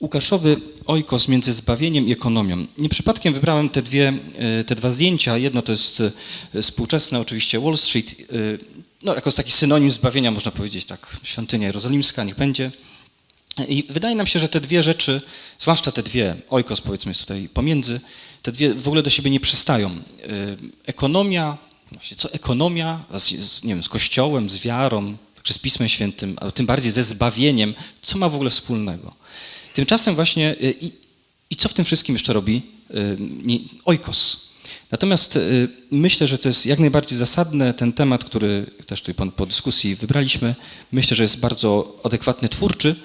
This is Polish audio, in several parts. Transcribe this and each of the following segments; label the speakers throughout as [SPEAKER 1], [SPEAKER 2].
[SPEAKER 1] Łukaszowy ojkos między zbawieniem i ekonomią. Nie przypadkiem wybrałem te, dwie, e, te dwa zdjęcia. Jedno to jest e, współczesne oczywiście Wall Street, e, no jako taki synonim zbawienia można powiedzieć tak, świątynia jerozolimska, niech będzie. I wydaje nam się, że te dwie rzeczy, zwłaszcza te dwie, ojkos powiedzmy jest tutaj pomiędzy, te dwie w ogóle do siebie nie przystają. Ekonomia, właśnie co ekonomia z, nie wiem, z kościołem, z wiarą, czy z Pismem Świętym, a tym bardziej ze zbawieniem, co ma w ogóle wspólnego? Tymczasem właśnie, y, i, i co w tym wszystkim jeszcze robi y, Ojkos? Natomiast y, myślę, że to jest jak najbardziej zasadne, ten temat, który też tutaj po, po dyskusji wybraliśmy, myślę, że jest bardzo adekwatny, twórczy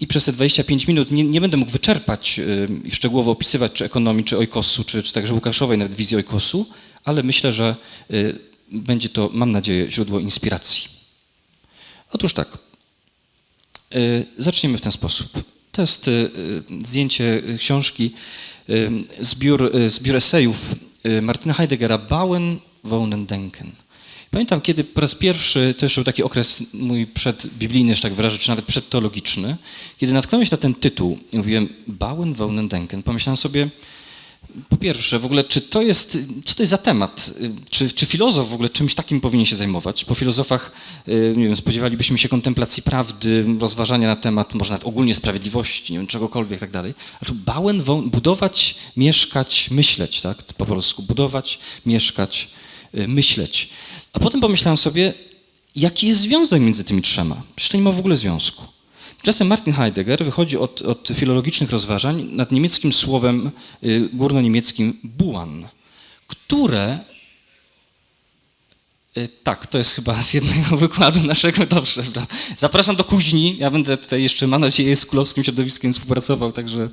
[SPEAKER 1] i przez te 25 minut nie, nie będę mógł wyczerpać i szczegółowo opisywać czy ekonomii, czy ojkosu, czy, czy także Łukaszowej nawet wizji ojkosu, ale myślę, że będzie to, mam nadzieję, źródło inspiracji. Otóż tak, zaczniemy w ten sposób. To jest y, y, zdjęcie książki, y, zbiór, zbiór esejów Martina Heideggera, Bauen, Wohnen, Denken. Pamiętam, kiedy po raz pierwszy, to jeszcze był taki okres mój przedbiblijny, że tak wyrażę, czy nawet przedteologiczny, kiedy natknąłem się na ten tytuł mówiłem Bauen, Wohnen, Denken, pomyślałem sobie, po pierwsze, w ogóle, czy to jest, co to jest za temat? Czy, czy filozof w ogóle czymś takim powinien się zajmować? Po filozofach, y, nie wiem, spodziewalibyśmy się kontemplacji prawdy, rozważania na temat, może nawet ogólnie sprawiedliwości, nie wiem, czegokolwiek, tak dalej. A tu bałem budować, mieszkać, myśleć, tak? Po polsku, budować, mieszkać, y, myśleć. A potem pomyślałem sobie, jaki jest związek między tymi trzema? Przecież to nie ma w ogóle związku. Tymczasem Martin Heidegger wychodzi od, od filologicznych rozważań nad niemieckim słowem y, górnoniemieckim buan, które y, tak, to jest chyba z jednego wykładu naszego. Dobrze, zapraszam do kuźni. Ja będę tutaj jeszcze, mam nadzieję, z kulowskim środowiskiem współpracował, także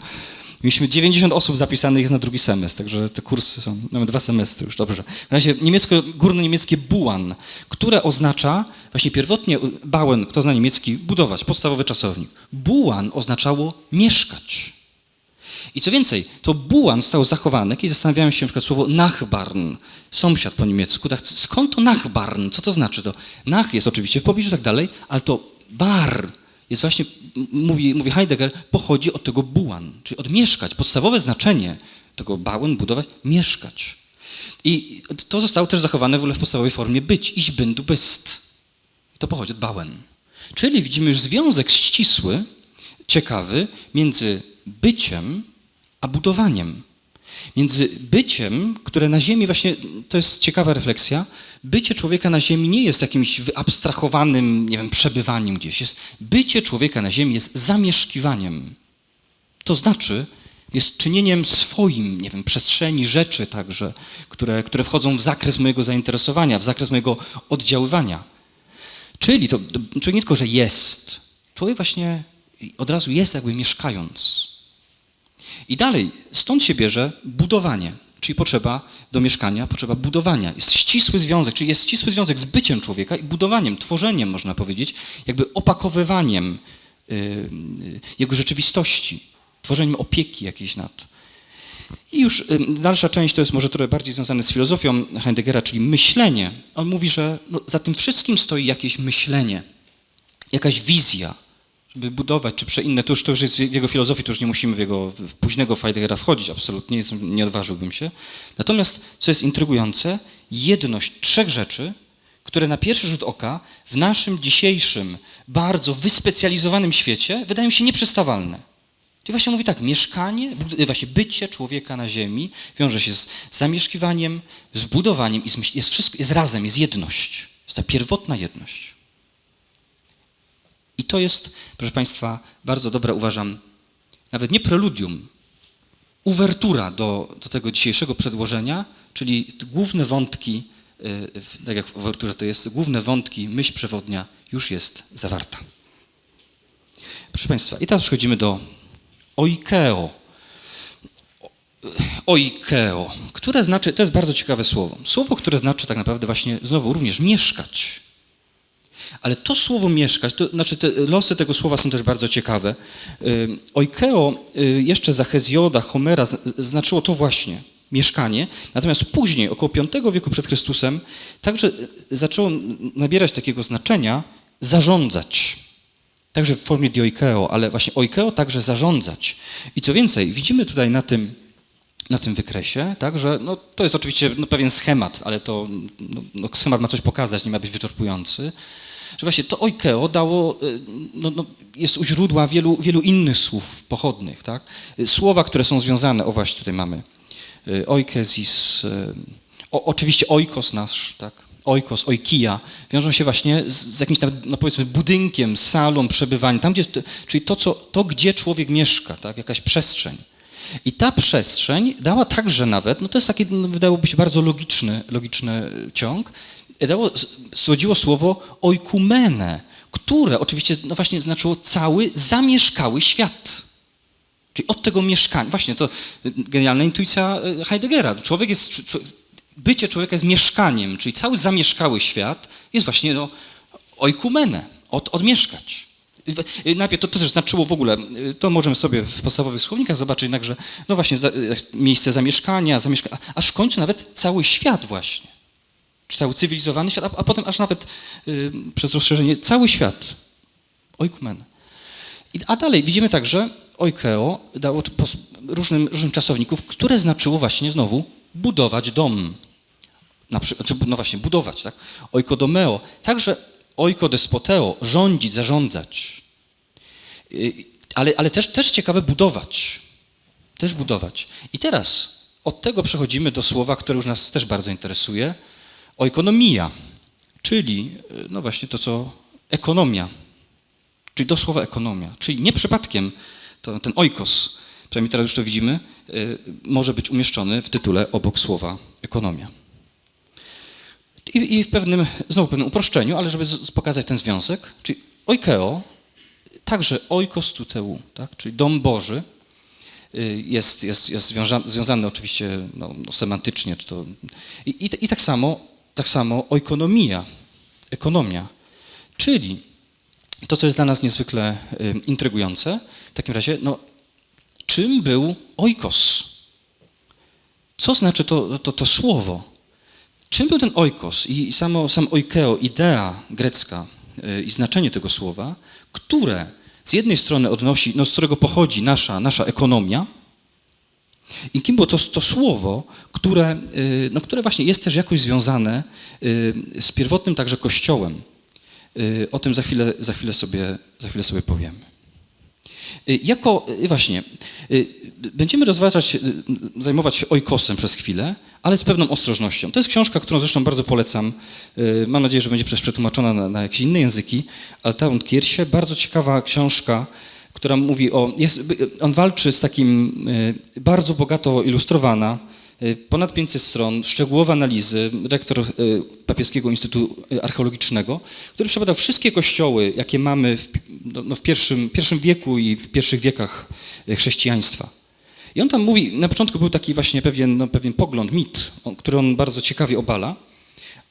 [SPEAKER 1] Mieliśmy 90 osób zapisanych jest na drugi semestr, także te kursy są, mamy dwa semestry już, dobrze. W razie niemiecko, górno-niemieckie buan, które oznacza, właśnie pierwotnie bauen, kto zna niemiecki, budować, podstawowy czasownik. Buan oznaczało mieszkać. I co więcej, to buan zostało zachowane, kiedy zastanawiałem się na przykład słowo nachbarn, sąsiad po niemiecku. Tak, skąd to nachbarn? Co to znaczy? To nach jest oczywiście w pobliżu i tak dalej, ale to bar jest właśnie, mówi, mówi Heidegger, pochodzi od tego buan, czyli od mieszkać. Podstawowe znaczenie tego bauen, budować, mieszkać. I to zostało też zachowane w ogóle w podstawowej formie być, ich bin, du bist. To pochodzi od bauen. Czyli widzimy już związek ścisły, ciekawy między byciem a budowaniem. Między byciem, które na Ziemi, właśnie to jest ciekawa refleksja, bycie człowieka na Ziemi nie jest jakimś wyabstrahowanym, nie wiem, przebywaniem gdzieś. Jest, bycie człowieka na Ziemi jest zamieszkiwaniem. To znaczy, jest czynieniem swoim, nie wiem, przestrzeni, rzeczy także, które, które wchodzą w zakres mojego zainteresowania, w zakres mojego oddziaływania. Czyli to, to nie tylko, że jest. Człowiek właśnie od razu jest jakby mieszkając. I dalej, stąd się bierze budowanie, czyli potrzeba do mieszkania, potrzeba budowania. Jest ścisły związek, czyli jest ścisły związek z byciem człowieka i budowaniem, tworzeniem, można powiedzieć, jakby opakowywaniem yy, jego rzeczywistości, tworzeniem opieki jakiejś nad. I już yy, dalsza część to jest może trochę bardziej związane z filozofią Heideggera, czyli myślenie. On mówi, że no, za tym wszystkim stoi jakieś myślenie, jakaś wizja, żeby budować, czy przeinne, to już, to już jest w jego filozofii, to już nie musimy w jego w późnego Heideggera wchodzić, absolutnie, nie odważyłbym się. Natomiast, co jest intrygujące, jedność trzech rzeczy, które na pierwszy rzut oka w naszym dzisiejszym, bardzo wyspecjalizowanym świecie wydają się nieprzystawalne. Czyli właśnie mówi tak, mieszkanie, właśnie bycie człowieka na ziemi wiąże się z zamieszkiwaniem, z budowaniem, jest, wszystko, jest razem, jest jedność. Jest ta pierwotna jedność. I to jest, proszę Państwa, bardzo dobre, uważam, nawet nie preludium, uwertura do, do tego dzisiejszego przedłożenia, czyli główne wątki, y, tak jak w uwerturze to jest, główne wątki, myśl przewodnia już jest zawarta. Proszę Państwa, i teraz przechodzimy do oikeo. Oikeo, które znaczy, to jest bardzo ciekawe słowo. Słowo, które znaczy tak naprawdę właśnie znowu również mieszkać. Ale to słowo mieszkać, to znaczy te losy tego słowa są też bardzo ciekawe. Oikeo y, jeszcze za Hezjoda, Homera znaczyło to właśnie, mieszkanie. Natomiast później, około V wieku przed Chrystusem, także zaczęło nabierać takiego znaczenia zarządzać. także w formie dioikeo, ale właśnie oikeo także zarządzać. I co więcej, widzimy tutaj na tym, na tym wykresie, tak, że no, to jest oczywiście no, pewien schemat, ale to no, no, schemat ma coś pokazać, nie ma być wyczerpujący, że właśnie to oikeo dało, y, no, no, jest u źródła wielu, wielu innych słów pochodnych. Tak? Słowa, które są związane, o właśnie tutaj mamy, y, oikesis, o, oczywiście oikos nasz, tak? oikos, oikia, wiążą się właśnie z, z jakimś nawet, no powiedzmy, budynkiem, salą przebywania, tam gdzie, czyli to, co, to gdzie człowiek mieszka, tak? jakaś przestrzeń. I ta przestrzeń dała także nawet, no to jest taki, no, wydałoby się bardzo logiczny, logiczny ciąg, dało, zrodziło słowo oikumene, które oczywiście no właśnie znaczyło cały zamieszkały świat. Czyli od tego mieszkania, właśnie to genialna intuicja e, Heideggera. Człowiek jest, bycie człowieka jest mieszkaniem, czyli cały zamieszkały świat jest właśnie no, oikumene, od, odmieszkać. Najpierw to, to też znaczyło w ogóle, to możemy sobie w podstawowych słownikach zobaczyć jednakże, no właśnie za, miejsce zamieszkania, zamieszka, aż w końcu nawet cały świat właśnie. Cały cywilizowany świat, a, a potem aż nawet y, przez rozszerzenie cały świat. Oikumen. A dalej widzimy także oikeo dało różnym, różnym czasowników, które znaczyło właśnie znowu budować dom. Na przykład, no właśnie, budować, tak? Oikodomeo. Także oikodespoteo, rządzić, zarządzać. Ale, ale też, też ciekawe budować. Też budować. I teraz od tego przechodzimy do słowa, które już nas też bardzo interesuje, oikonomia, czyli no właśnie to, co ekonomia, czyli do słowa ekonomia. Czyli nie przypadkiem to, ten oikos, przynajmniej teraz już to widzimy, y, może być umieszczony w tytule obok słowa ekonomia. I, I, w pewnym, znowu pewnym uproszczeniu, ale żeby pokazać ten związek, czyli oikeo, także oikos tuteu, tak? czyli dom Boży, y, jest, jest, jest związany, związany oczywiście no, no, semantycznie. Czy to, i, i, I tak samo, tak samo oikonomia, ekonomia, czyli to, co jest dla nas niezwykle y, intrygujące, w takim razie, no, czym był oikos? Co znaczy to, to, to słowo? Czym był ten oikos i samo, sam oikeo, idea grecka y, i znaczenie tego słowa, które z jednej strony odnosi, no, z którego pochodzi nasza, nasza ekonomia, i kim było to, to słowo, które, y, no, które właśnie jest też jakoś związane y, z pierwotnym także kościołem. O tym za chwilę, za chwilę, sobie, za chwilę sobie powiemy. Y, jako, y, właśnie, y, będziemy rozważać, zajmować się ojkosem przez chwilę, ale z pewną ostrożnością. To jest książka, którą zresztą bardzo polecam. Mam nadzieję, że będzie przetłumaczona na, na jakieś inne języki. Alta und Kirche, bardzo ciekawa książka, która mówi o... Jest, on walczy z takim bardzo bogato ilustrowana, Y, ponad 500 stron, szczegółowe analizy, rektor y, Papieskiego Instytutu Archeologicznego, który przebadał wszystkie kościoły, jakie mamy w, no, no, w pierwszym, pierwszym wieku i w pierwszych wiekach chrześcijaństwa. I on tam mówi, na początku był taki właśnie pewien, no, pewien pogląd, mit, który on bardzo ciekawie obala,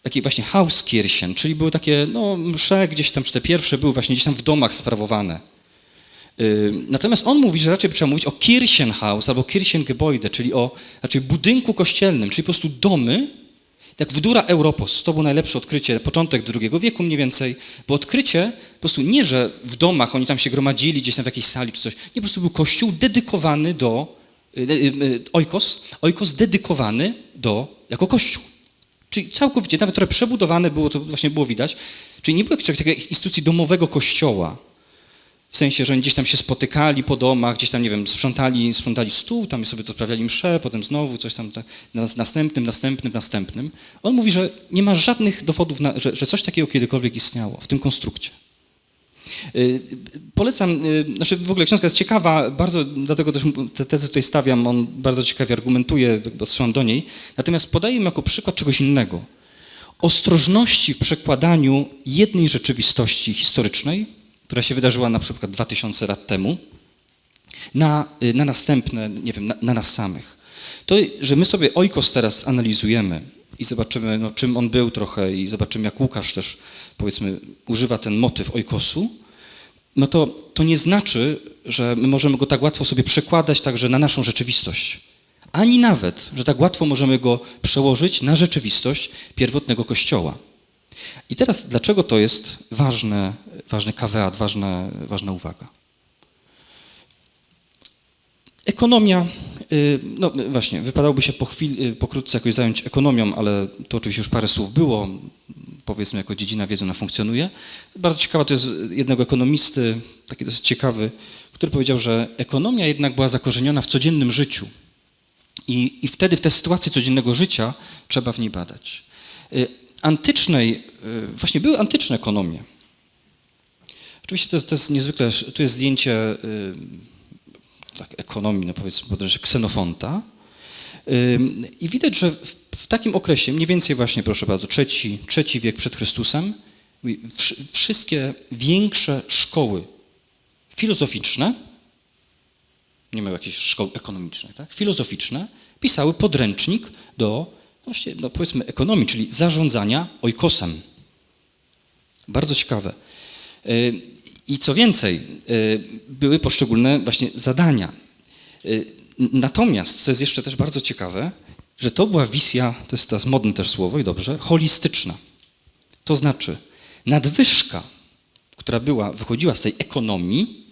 [SPEAKER 1] taki właśnie Hauskirchen, czyli były takie no, msze gdzieś tam, czy te pierwsze były właśnie gdzieś tam w domach sprawowane. Natomiast on mówi, że raczej trzeba mówić o Kirchenhaus albo Kirchengebäude, czyli o raczej budynku kościelnym, czyli po prostu domy, jak w Dura Europos, to było najlepsze odkrycie, początek II wieku mniej więcej, bo odkrycie po prostu nie, że w domach oni tam się gromadzili gdzieś tam w jakiejś sali czy coś, nie, po prostu był kościół dedykowany do, y, y, y, oikos, oikos dedykowany do, jako kościół. Czyli całkowicie, nawet trochę przebudowane było, to właśnie było widać, czyli nie było jakiejś takiej instytucji domowego kościoła, w sensie, że oni gdzieś tam się spotykali po domach, gdzieś tam, nie wiem, sprzątali, sprzątali stół, tam sobie to sprawiali msze, potem znowu coś tam, tak, następnym, następnym, następnym. On mówi, że nie ma żadnych dowodów, na, że, że coś takiego kiedykolwiek istniało w tym konstrukcie. Yy, polecam, yy, znaczy w ogóle książka jest ciekawa, bardzo, dlatego też te tezy tutaj stawiam, on bardzo ciekawie argumentuje, odsyłam do niej, natomiast podaję im jako przykład czegoś innego. Ostrożności w przekładaniu jednej rzeczywistości historycznej która się wydarzyła na przykład 2000 lat temu, na, y, na następne, nie wiem, na, na nas samych. To, że my sobie Ojkos teraz analizujemy i zobaczymy, no, czym on był trochę i zobaczymy, jak Łukasz też, powiedzmy, używa ten motyw Ojkosu, no to, to nie znaczy, że my możemy go tak łatwo sobie przekładać także na naszą rzeczywistość. Ani nawet, że tak łatwo możemy go przełożyć na rzeczywistość pierwotnego Kościoła. I teraz, dlaczego to jest ważne ważny kaweat, ważna, ważna uwaga. Ekonomia, y, no właśnie, wypadałoby się po chwili, y, pokrótce jakoś zająć ekonomią, ale to oczywiście już parę słów było, powiedzmy jako dziedzina wiedzy ona funkcjonuje. Bardzo ciekawa to jest jednego ekonomisty, taki dosyć ciekawy, który powiedział, że ekonomia jednak była zakorzeniona w codziennym życiu i, i wtedy w tej sytuacji codziennego życia trzeba w niej badać. Y, Antycznej, właśnie były antyczne ekonomie. Oczywiście to jest, to jest niezwykle, tu jest zdjęcie tak, ekonomii, no powiedzmy podróży Ksenofonta. I widać, że w, w, takim okresie, mniej więcej właśnie, proszę bardzo, trzeci, trzeci wiek przed Chrystusem, wszystkie większe szkoły filozoficzne, nie miały jakichś szkoły ekonomicznych, tak? filozoficzne, pisały podręcznik do, właśnie, no powiedzmy, ekonomii, czyli zarządzania ojkosem. Bardzo ciekawe. I co więcej, y, były poszczególne właśnie zadania. Y, natomiast, co jest jeszcze też bardzo ciekawe, że to była wizja, to jest teraz modne też słowo i dobrze, holistyczna. To znaczy, nadwyżka, która była, wychodziła z tej ekonomii,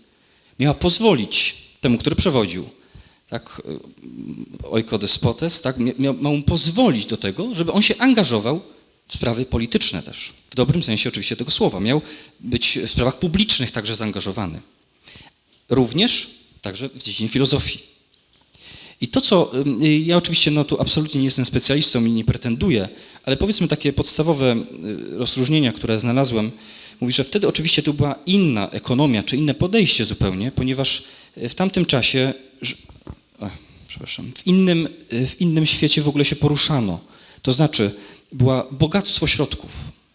[SPEAKER 1] miała pozwolić temu, który przewodził, tak, ojkodespotes, tak, miał, miał mu pozwolić do tego, żeby on się angażował sprawy polityczne też. W dobrym sensie oczywiście tego słowa. Miał być w sprawach publicznych także zaangażowany. Również także w dziedzinie filozofii. I to, co ja oczywiście no, tu absolutnie nie jestem specjalistą i nie pretenduję, ale powiedzmy takie podstawowe y, rozróżnienia, które znalazłem, mówi, że wtedy oczywiście tu była inna ekonomia, czy inne podejście zupełnie, ponieważ w tamtym czasie, przepraszam, w innym, w innym świecie w ogóle się poruszano. To znaczy, była bogactwo środków.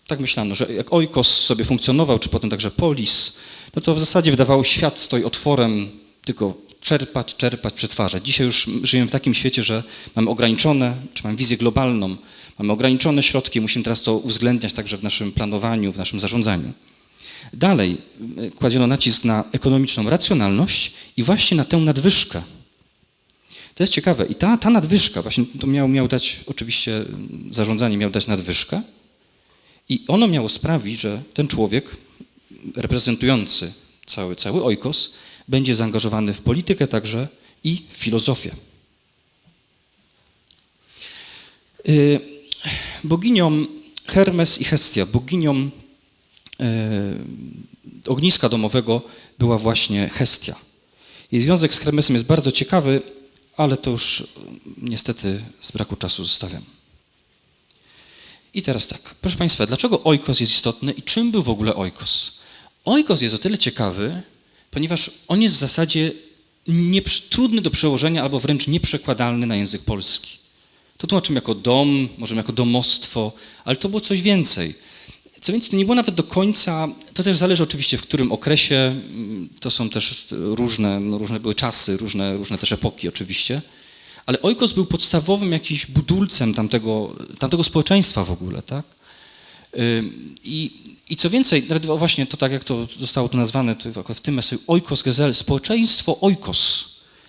[SPEAKER 1] Tak myślano, że jak Oikos sobie funkcjonował, czy potem także Polis, no to w zasadzie wydawało świat stoi otworem, tylko czerpać, czerpać, przetwarzać. Dzisiaj już żyjemy w takim świecie, że mamy ograniczone, czy mamy wizję globalną, mamy ograniczone środki, musimy teraz to uwzględniać także w naszym planowaniu, w naszym zarządzaniu. Dalej kładziono nacisk na ekonomiczną racjonalność i właśnie na tę nadwyżkę, to jest ciekawe. I ta, ta nadwyżka, właśnie to miało, miało dać, oczywiście zarządzanie miało dać nadwyżkę i ono miało sprawić, że ten człowiek reprezentujący cały, cały ojkos będzie zaangażowany w politykę także i w filozofię. Y, boginią Hermes i Hestia, boginią y, ogniska domowego była właśnie Hestia. Jej związek z Hermesem jest bardzo ciekawy, ale to już niestety z braku czasu zostawiam. I teraz tak, proszę Państwa, dlaczego ojkos jest istotny i czym był w ogóle ojkos? Ojkos jest o tyle ciekawy, ponieważ on jest w zasadzie nie, trudny do przełożenia albo wręcz nieprzekładalny na język polski. To tłumaczymy jako dom, możemy jako domostwo, ale to było coś więcej. Co więcej, to nie było nawet do końca, to też zależy oczywiście w którym okresie, mm, to są też różne, no różne były czasy, różne, różne też epoki oczywiście, ale Ojkos był podstawowym jakimś budulcem tamtego, tamtego społeczeństwa w ogóle, tak? I, I co więcej, właśnie to tak jak to zostało tu nazwane w tym eseju, Oikos Gezel, społeczeństwo Oikos,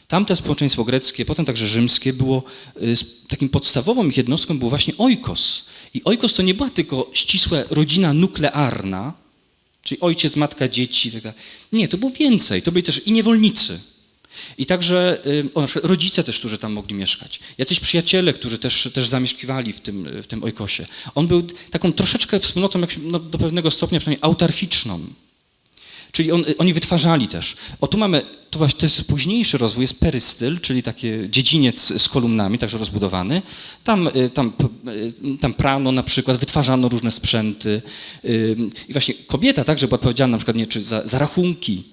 [SPEAKER 1] tamte społeczeństwo greckie, potem także rzymskie było, y, takim podstawową ich jednostką był właśnie Oikos. I ojkos to nie była tylko ścisła rodzina nuklearna, czyli ojciec, matka, dzieci. Tak nie, to było więcej. To byli też i niewolnicy. I także o, na przykład rodzice też, którzy tam mogli mieszkać. Jacyś przyjaciele, którzy też, też zamieszkiwali w tym, w tym ojkosie. On był taką troszeczkę wspólnotą, jak, no, do pewnego stopnia przynajmniej autarchiczną. Czyli on, oni wytwarzali też. O tu mamy, to właśnie to jest późniejszy rozwój, jest perystyl, czyli taki dziedziniec z kolumnami, także rozbudowany. Tam, y, tam, y, tam prano na przykład, wytwarzano różne sprzęty. Y, I właśnie kobieta także była odpowiedzialna na przykład nie, czy za, za rachunki,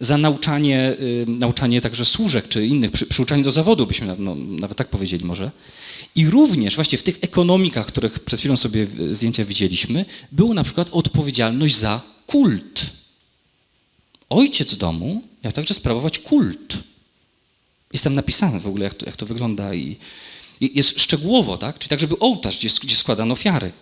[SPEAKER 1] za nauczanie, nauczanie także służek czy innych, przy, przyuczanie do zawodu, byśmy no, nawet tak powiedzieli może. I również właśnie w tych ekonomikach, których przed chwilą sobie zdjęcia widzieliśmy, było na przykład odpowiedzialność za kult ojciec domu miał także sprawować kult. Jest tam napisane w ogóle, jak to, jak to wygląda i, i jest szczegółowo, tak? Czyli tak, żeby ołtarz, gdzie, gdzie składano ofiary.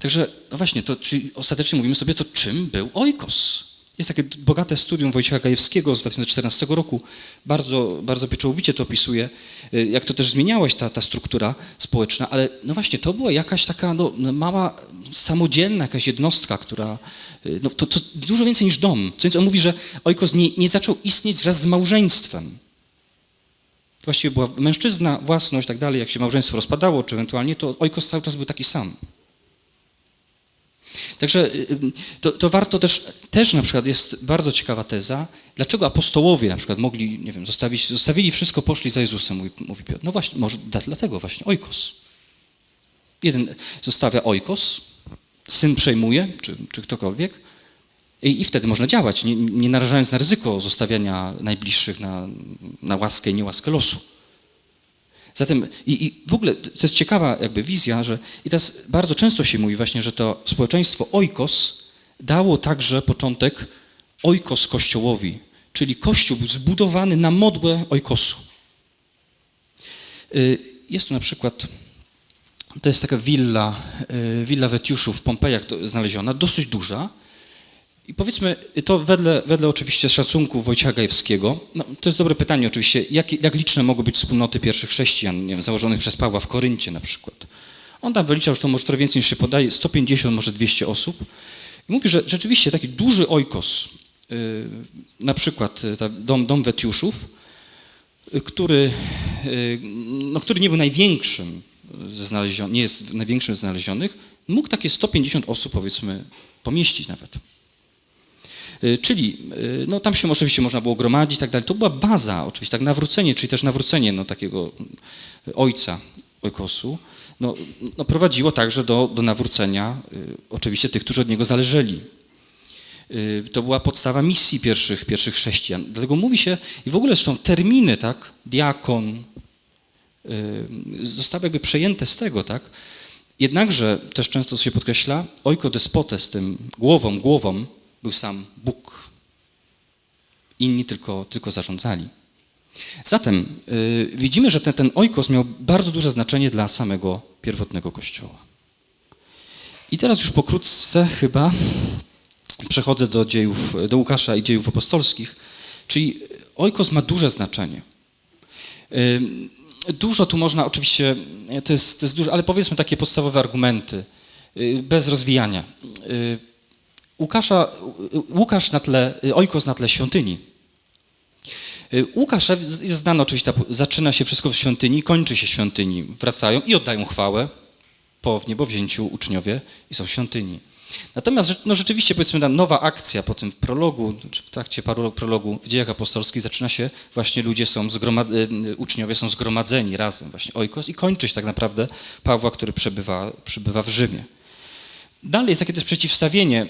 [SPEAKER 1] Także, no właśnie, to, czyli ostatecznie mówimy sobie, to czym był ojkos? Jest takie bogate studium Wojciecha Gajewskiego z 2014 roku, bardzo, bardzo pieczołowicie to opisuje, y, jak to też zmieniała się ta, ta struktura społeczna, ale no właśnie, to była jakaś taka no, mała, samodzielna jakaś jednostka, która, y, no, to, to dużo więcej niż dom. Co więc on mówi, że ojkos nie, nie zaczął istnieć wraz z małżeństwem. To właściwie była mężczyzna, własność, tak dalej, jak się małżeństwo rozpadało, czy ewentualnie, to ojkos cały czas był taki sam. Także y, to, to, warto też, też na przykład jest bardzo ciekawa teza, dlaczego apostołowie na przykład mogli, nie wiem, zostawić, zostawili wszystko, poszli za Jezusem, mówi, mówi Piotr. No właśnie, może dlatego właśnie, ojkos. Jeden zostawia ojkos, syn przejmuje, czy, czy ktokolwiek, i, i wtedy można działać, nie, nie narażając na ryzyko zostawiania najbliższych na, na łaskę i niełaskę losu. Zatem i, i, w ogóle to jest ciekawa jakby wizja, że i teraz bardzo często się mówi właśnie, że to społeczeństwo oikos dało także początek oikos kościołowi, czyli kościół był zbudowany na modłę oikosu. Y, jest tu na przykład, to jest taka willa, y, willa Wetiuszów w Pompejach znaleziona, dosyć duża, i powiedzmy, to wedle, wedle oczywiście szacunku Wojciecha Gajewskiego, no, to jest dobre pytanie oczywiście, jak, jak liczne mogą być wspólnoty pierwszych chrześcijan, nie wiem, założonych przez Pawła w Koryncie na przykład. On tam wyliczał, że to może trochę więcej niż się podaje, 150, może 200 osób. I mówi, że rzeczywiście taki duży ojkos, yy, na przykład yy, dom, dom Wetiuszów, yy, który, yy, no, który nie był największym ze znalezionych, nie jest największym z znalezionych, mógł takie 150 osób powiedzmy pomieścić nawet. Y, czyli y, no, tam się oczywiście można było gromadzić i tak dalej. To była baza oczywiście, tak nawrócenie, czyli też nawrócenie no, takiego y, ojca ojkosu, no, no, prowadziło także do, do nawrócenia oczywiście tych, którzy od niego zależeli. To była podstawa misji pierwszych, pierwszych chrześcijan. Dlatego mówi się, i w ogóle zresztą terminy, tak, diakon, zostały jakby przejęte z tego, tak. Jednakże też często się podkreśla, ojko despotes, tym głową, głową był sam Bóg. Inni tylko, tylko zarządzali. Zatem yy, widzimy, że ten, ten ojkos miał bardzo duże znaczenie dla samego pierwotnego Kościoła. I teraz już pokrótce chyba przechodzę do dziejów, do Łukasza i dziejów apostolskich, czyli ojkos ma duże znaczenie. Yy, dużo tu można, oczywiście, to jest, to jest dużo, ale powiedzmy takie podstawowe argumenty, yy, bez rozwijania. Łukasza, Łukasz na tle, Ojkos na tle świątyni. Łukasz jest znany oczywiście, zaczyna się wszystko w świątyni, kończy się świątyni. Wracają i oddają chwałę po wniebowzięciu uczniowie i są w świątyni. Natomiast no rzeczywiście, powiedzmy, ta nowa akcja po tym prologu, czy w trakcie paru prologu w dziejach apostolskich zaczyna się, właśnie ludzie są, y, uczniowie są zgromadzeni razem, właśnie ojkos i kończy się tak naprawdę Pawła, który przebywa, przebywa w Rzymie. Dalej jest takie też przeciwstawienie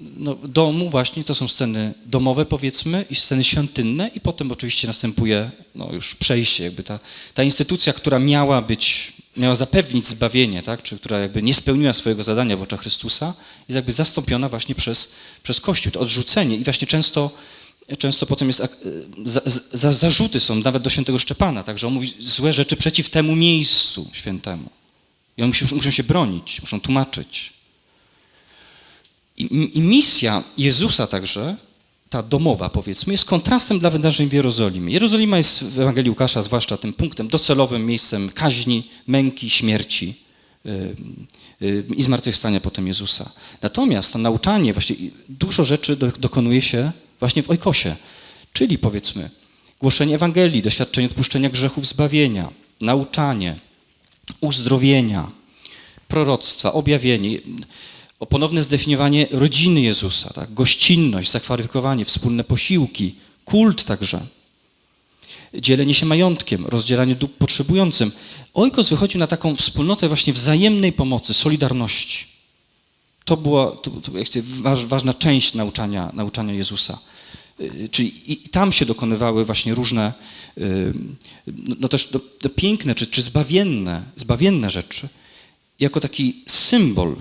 [SPEAKER 1] no, domu właśnie, to są sceny domowe powiedzmy i sceny świątynne i potem oczywiście następuje no, już przejście, jakby ta, ta instytucja, która miała być, miała zapewnić zbawienie, tak, czy która jakby nie spełniła swojego zadania w oczach Chrystusa, jest jakby zastąpiona właśnie przez, przez Kościół, to odrzucenie i właśnie często Często potem jest, za, za, zarzuty są nawet do świętego Szczepana, także on mówi złe rzeczy przeciw temu miejscu świętemu. I oni muszą, muszą się bronić, muszą tłumaczyć. I, misja Jezusa także, ta domowa powiedzmy, jest kontrastem dla wydarzeń w Jerozolimie. Jerozolima jest w Ewangelii Łukasza zwłaszcza tym punktem docelowym, miejscem kaźni, męki, śmierci yy, yy, i zmartwychwstania potem Jezusa. Natomiast to nauczanie, właśnie dużo rzeczy do, dokonuje się właśnie w Ojkosie, czyli powiedzmy głoszenie Ewangelii, doświadczenie odpuszczenia grzechów, zbawienia, nauczanie, uzdrowienia, proroctwa, objawienie o ponowne zdefiniowanie rodziny Jezusa, tak? gościnność, zakwalifikowanie, wspólne posiłki, kult także, dzielenie się majątkiem, rozdzielanie dóbr potrzebującym. Ojkos wychodził na taką wspólnotę właśnie wzajemnej pomocy, solidarności. To była to, to ważna część nauczania, nauczania Jezusa. Y, czyli i tam się dokonywały właśnie różne, y, no, no też piękne czy, czy zbawienne, zbawienne rzeczy, jako taki symbol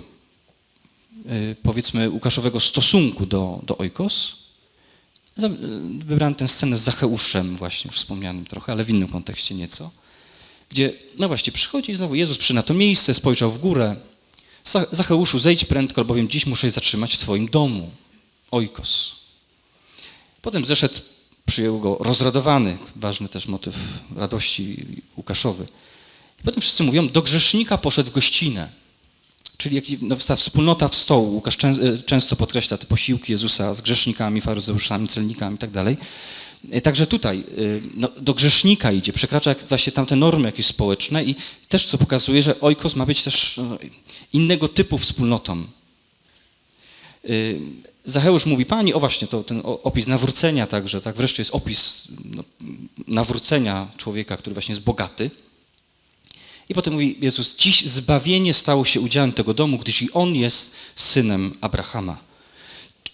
[SPEAKER 1] powiedzmy Łukaszowego stosunku do, do Ojkos. Y, wybrałem tę scenę z Zacheuszem właśnie wspomnianym trochę, ale w innym kontekście nieco, gdzie no właśnie przychodzi znowu Jezus przy na to miejsce, spojrzał w górę. Zacheuszu, zejdź prędko, albowiem dziś muszę się zatrzymać w twoim domu. Oikos. Potem zeszedł, przyjął go rozradowany, ważny też motyw radości Łukaszowy. I potem wszyscy mówią, do grzesznika poszedł w gościnę. Czyli jak, no, ta wspólnota w stołu. Łukasz czę, często podkreśla te posiłki Jezusa z grzesznikami, faryzeuszami, celnikami i tak dalej. Także tutaj no, do grzesznika idzie, przekracza właśnie tamte normy jakieś społeczne i też co pokazuje, że ojkos ma być też no, innego typu wspólnotą. Zacheusz mówi pani, o właśnie, to ten opis nawrócenia także, tak, wreszcie jest opis no, nawrócenia człowieka, który właśnie jest bogaty. I potem mówi Jezus, dziś zbawienie stało się udziałem tego domu, gdyż i on jest synem Abrahama.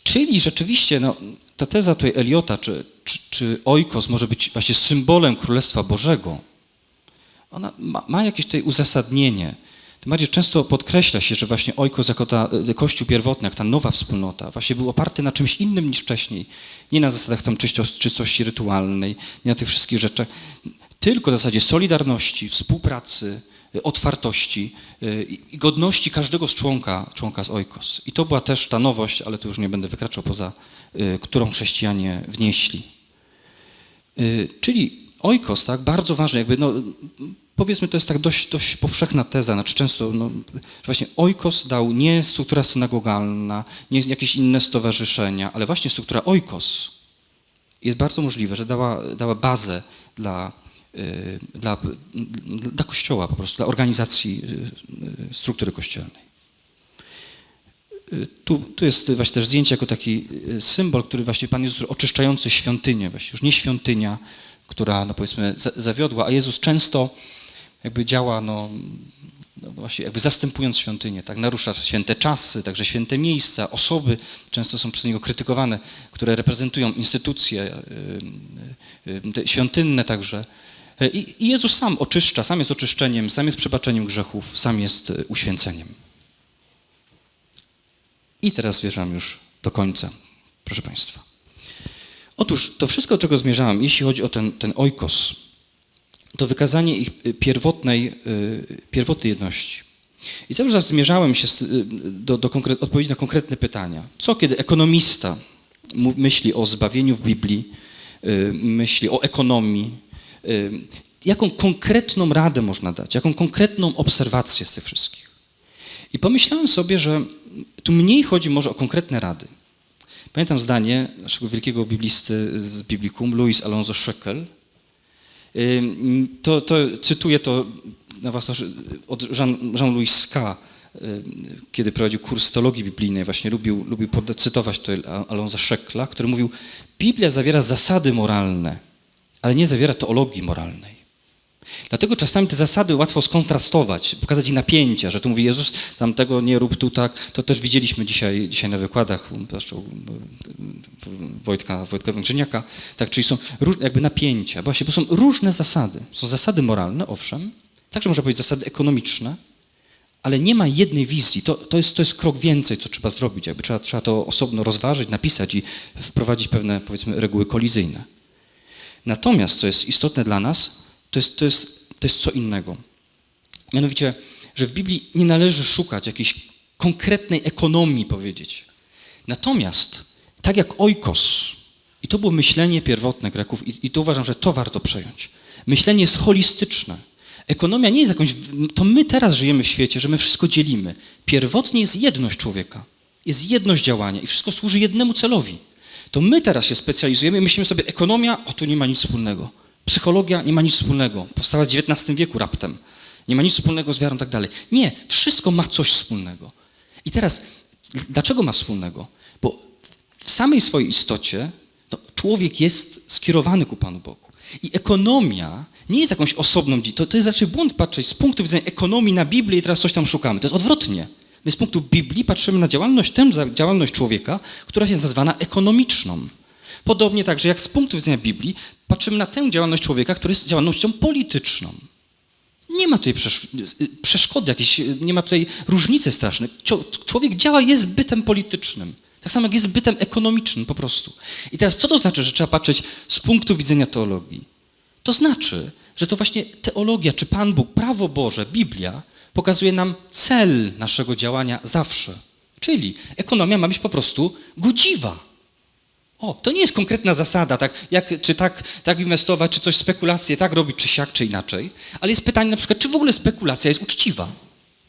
[SPEAKER 1] Czyli rzeczywiście no, ta teza tutaj Eliota, czy, czy, czy Ojkos może być właśnie symbolem Królestwa Bożego, ona ma, ma jakieś tutaj uzasadnienie. Tym bardziej często podkreśla się, że właśnie Ojkos jako ta, Kościół pierwotny, jak ta nowa wspólnota, właśnie był oparty na czymś innym niż wcześniej. Nie na zasadach tam czystości rytualnej, nie na tych wszystkich rzeczach, tylko na zasadzie solidarności, współpracy, otwartości y, i godności każdego z członka, członka z Ojkos. I to była też ta nowość, ale tu już nie będę wykraczał poza, y, którą chrześcijanie wnieśli. Czyli Ojkos, tak, bardzo ważny, jakby, no, powiedzmy, to jest tak dość, dość powszechna teza, znaczy często, no, właśnie Ojkos dał nie struktura synagogalna, nie jakieś inne stowarzyszenia, ale właśnie struktura Ojkos jest bardzo możliwe, że dała, dała bazę dla dla, dla Kościoła po prostu, dla organizacji y, y, struktury kościelnej. Tu, tu jest właśnie też zdjęcie jako taki symbol, który właśnie Pan Jezus oczyszczający świątynię, właśnie już nie świątynia, która no powiedzmy zawiodła, a Jezus często jakby działa no, no właśnie jakby zastępując świątynię, tak, narusza święte czasy, także święte miejsca, osoby często są przez niego krytykowane, które reprezentują instytucje świątynne także. E, I Jezus sam oczyszcza, sam jest oczyszczeniem, sam jest przebaczeniem grzechów, sam jest e, uświęceniem. I teraz zmierzam już do końca, proszę Państwa. Otóż to wszystko, do czego zmierzałem, jeśli chodzi o ten, ten oikos, to wykazanie ich e, pierwotnej, pierwotnej jedności. I cały czas zmierzałem się do, do konkret, odpowiedzi na konkretne pytania. Co kiedy ekonomista myśli o zbawieniu w Biblii, myśli o ekonomii, jaką konkretną radę można dać, jaką konkretną obserwację z tych wszystkich. I pomyślałem sobie, że tu mniej chodzi może o konkretne rady. Pamiętam zdanie naszego wielkiego biblisty z Biblikum, Louis Alonso Scheckel. To, to, cytuję to na was od Jean-Louis Ska, kiedy prowadził kurs teologii biblijnej, właśnie lubił, lubił cytować to Alonso Scheckla, który mówił, Biblia zawiera zasady moralne, ale nie zawiera teologii moralnej. Dlatego czasami te zasady łatwo skontrastować, pokazać i napięcia, że tu mówi Jezus, tam tego nie rób tu tak. To też widzieliśmy dzisiaj, dzisiaj na wykładach, zresztą Wojtka, Wojtka Węgrzyniaka, tak, czyli są jakby napięcia, właśnie, bo są różne zasady. Są zasady moralne, owszem, także można powiedzieć zasady ekonomiczne, ale nie ma jednej wizji. To, to, jest, to jest krok więcej, co trzeba zrobić. Jakby trzeba, trzeba to osobno rozważyć, napisać i wprowadzić pewne, powiedzmy, reguły kolizyjne. Natomiast, co jest istotne dla nas, to jest, to jest, to jest co innego. Mianowicie, że w Biblii nie należy szukać jakiejś konkretnej ekonomii, powiedzieć. Natomiast, tak jak oikos, i to było myślenie pierwotne Greków, i, i to uważam, że to warto przejąć. Myślenie jest holistyczne. Ekonomia nie jest jakąś. To my teraz żyjemy w świecie, że my wszystko dzielimy. Pierwotnie jest jedność człowieka, jest jedność działania i wszystko służy jednemu celowi to my teraz się specjalizujemy i myślimy sobie, ekonomia, o to nie ma nic wspólnego. Psychologia nie ma nic wspólnego. Powstała w XIX wieku raptem. Nie ma nic wspólnego z wiarą i tak dalej. Nie, wszystko ma coś wspólnego. I teraz, dlaczego ma wspólnego? Bo w samej swojej istocie człowiek jest skierowany ku Panu Bogu. I ekonomia nie jest jakąś osobną, to, to jest raczej błąd patrzeć z punktu widzenia ekonomii na Biblię i teraz coś tam szukamy. To jest odwrotnie. My z punktu Biblii patrzymy na działalność, tę działalność człowieka, która jest nazwana ekonomiczną. Podobnie także jak z punktu widzenia Biblii patrzymy na tę działalność człowieka, która jest działalnością polityczną. Nie ma tutaj przeszkody jakiejś, nie ma tutaj różnicy strasznej. Człowiek działa, jest bytem politycznym. Tak samo jak jest bytem ekonomicznym po prostu. I teraz co to znaczy, że trzeba patrzeć z punktu widzenia teologii? To znaczy, że to właśnie teologia, czy Pan Bóg, prawo Boże, Biblia pokazuje nam cel naszego działania zawsze. Czyli ekonomia ma być po prostu godziwa. O, to nie jest konkretna zasada, tak, jak, czy tak, tak inwestować, czy coś spekulacje, tak robić, czy siak, czy inaczej. Ale jest pytanie na przykład, czy w ogóle spekulacja jest uczciwa?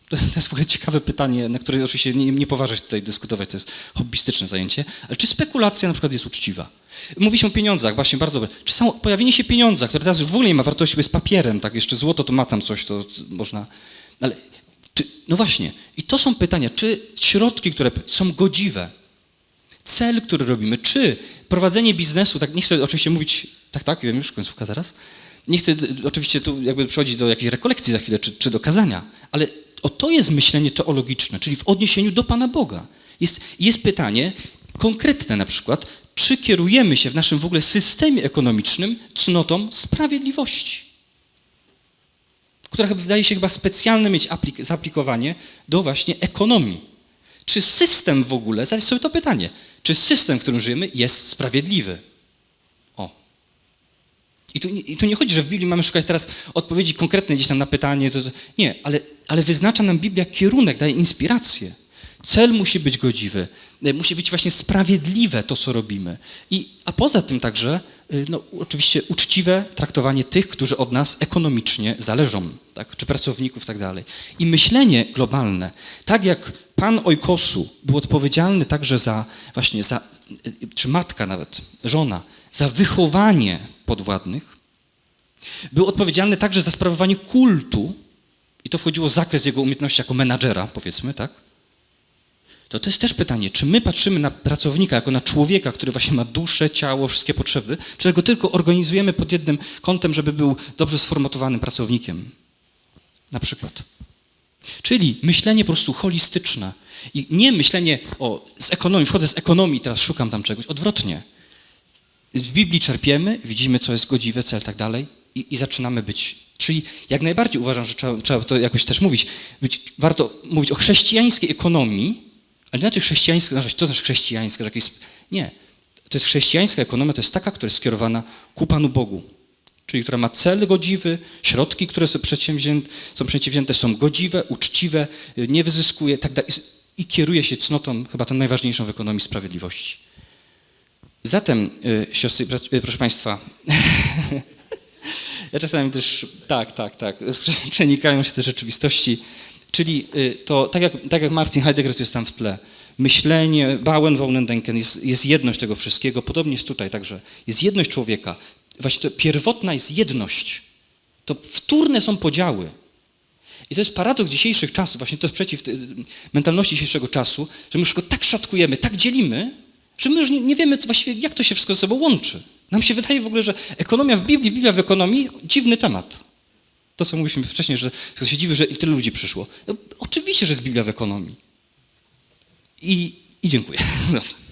[SPEAKER 1] To jest, to jest w ogóle ciekawe pytanie, na które oczywiście nie, nie poważę się tutaj dyskutować, to jest hobbystyczne zajęcie, ale czy spekulacja na przykład jest uczciwa? Mówiliśmy o pieniądzach, właśnie bardzo dobre. Czy samo pojawienie się pieniądza, które teraz już w ogóle nie ma wartości, bo jest papierem, tak, jeszcze złoto to ma tam coś, to można, ale czy, no właśnie, i to są pytania, czy środki, które są godziwe, cel, który robimy, czy prowadzenie biznesu, tak nie chcę oczywiście mówić, tak, tak, wiem już, końcówka zaraz, nie chcę oczywiście tu jakby przychodzić do jakiejś rekolekcji za chwilę, czy, czy do kazania, ale o to jest myślenie teologiczne, czyli w odniesieniu do Pana Boga. Jest, jest pytanie konkretne na przykład, czy kierujemy się w naszym w ogóle systemie ekonomicznym cnotą sprawiedliwości, która wydaje się chyba specjalne mieć aplik- zaaplikowanie do właśnie ekonomii. Czy system w ogóle, zadać sobie to pytanie, czy system, w którym żyjemy, jest sprawiedliwy? I tu, I tu nie chodzi, że w Biblii mamy szukać teraz odpowiedzi konkretnej gdzieś tam na pytanie. To, to, nie, ale, ale wyznacza nam Biblia kierunek, daje inspirację. Cel musi być godziwy, e, musi być właśnie sprawiedliwe to, co robimy. I, a poza tym także, no, oczywiście uczciwe traktowanie tych, którzy od nas ekonomicznie zależą, tak? czy pracowników, tak dalej. I myślenie globalne, tak jak pan Ojkosu był odpowiedzialny także za, właśnie za, y, czy matka nawet, żona, za wychowanie podwładnych, był odpowiedzialny także za sprawowanie kultu, i to wchodziło w zakres jego umiejętności jako menadżera, powiedzmy, tak? To to jest też pytanie, czy my patrzymy na pracownika jako na człowieka, który właśnie ma duszę, ciało, wszystkie potrzeby, czy go tylko organizujemy pod jednym kątem, żeby był dobrze sformatowanym pracownikiem? Na przykład. Czyli myślenie po prostu holistyczne. I nie myślenie o, z ekonomii, wchodzę z ekonomii, teraz szukam tam czegoś. Odwrotnie. Z Biblii czerpiemy, widzimy, co jest godziwe, cel, tak dalej i, i zaczynamy być. Czyli jak najbardziej uważam, że trzeba, trzeba to jakoś też mówić. Być, warto mówić o chrześcijańskiej ekonomii, ale inaczej chrześcijańska, znaczy, to znaczy chrześcijańska, że jakieś... Nie. To jest chrześcijańska ekonomia, to jest taka, która jest skierowana ku Panu Bogu. Czyli która ma cel godziwy, środki, które są przedsięwzięte, są przedsięwzięte są godziwe, uczciwe, nie wyzyskuje tak dalej. I kieruje się cnotą, chyba tą najważniejszą w ekonomii sprawiedliwości. Zatem, y, siostry, y, proszę Państwa, ja czasami też, tak, tak, tak, przenikają się te rzeczywistości. Czyli y, to, tak jak, tak jak Martin Heidegger tu jest tam w tle, myślenie, Bauen, Wohnendenken, jest, jest jedność tego wszystkiego, podobnie jest tutaj także. Jest jedność człowieka. Właśnie to pierwotna jest jedność. To wtórne są podziały. I to jest paradoks dzisiejszych czasów, właśnie to jest przeciw y, mentalności dzisiejszego czasu, że my go tak szatkujemy, tak dzielimy, że my już nie, nie wiemy właściwie, jak to się wszystko ze sobą łączy. Nam się wydaje w ogóle, że ekonomia w Biblii, Biblia w ekonomii, dziwny temat. To, co mówiliśmy wcześniej, że ktoś się dziwi, że i tyle ludzi przyszło. No, oczywiście, że jest Biblia w ekonomii. I, i dziękuję.